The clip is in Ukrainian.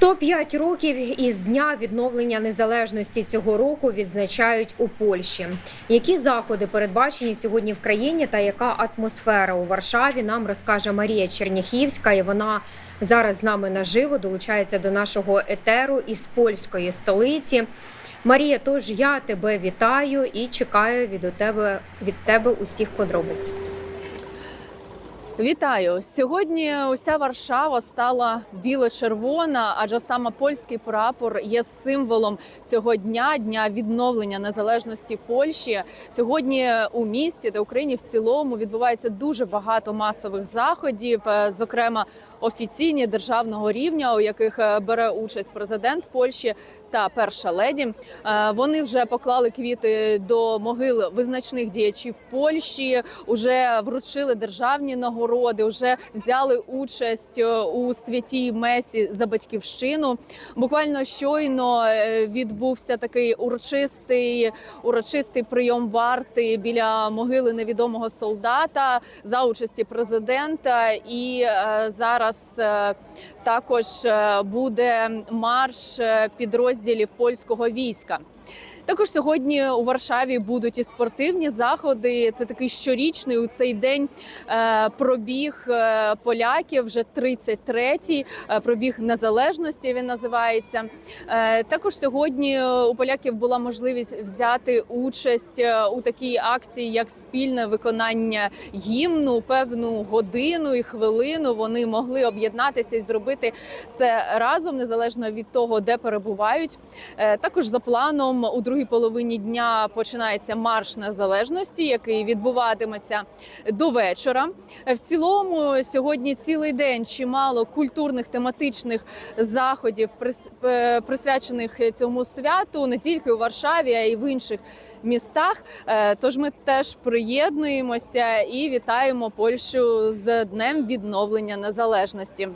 105 років із дня відновлення незалежності цього року відзначають у Польщі. Які заходи передбачені сьогодні в країні та яка атмосфера у Варшаві? Нам розкаже Марія Черняхівська, і вона зараз з нами наживо долучається до нашого етеру із польської столиці. Марія, тож я тебе вітаю і чекаю від тебе від тебе усіх подробиць. Вітаю сьогодні. Уся Варшава стала біло-червона, адже саме польський прапор є символом цього дня дня відновлення незалежності Польщі. Сьогодні у місті та Україні в цілому відбувається дуже багато масових заходів, е, зокрема офіційні державного рівня, у яких е, бере участь президент Польщі та перша леді. Е, Вони вже поклали квіти до могил визначних діячів Польщі, уже вручили державні нагороди, вже взяли участь е, у святій месі за батьківщину. Буквально щойно е, відбувся такий урочистий урочистий прийом варти біля могили невідомого солдата за участі президента. І е, зараз також буде марш підрозділів польського війська. Також сьогодні у Варшаві будуть і спортивні заходи. Це такий щорічний у цей день е, пробіг е, поляків. Вже 33-й е, пробіг незалежності. Він називається. Також сьогодні у поляків була можливість взяти участь у такій акції, як спільне виконання гімну. Певну годину і хвилину вони могли об'єднатися і зробити це разом, незалежно від того, де перебувають. Також за планом у другій половині дня починається марш незалежності, який відбуватиметься до вечора. В цілому сьогодні цілий день чимало культурних тематичних заходів, е, присвячених цьому святу не тільки у Варшаві, а й в інших містах. Е, Тож ми теж приєднуємося і вітаємо Польщу з днем відновлення незалежності.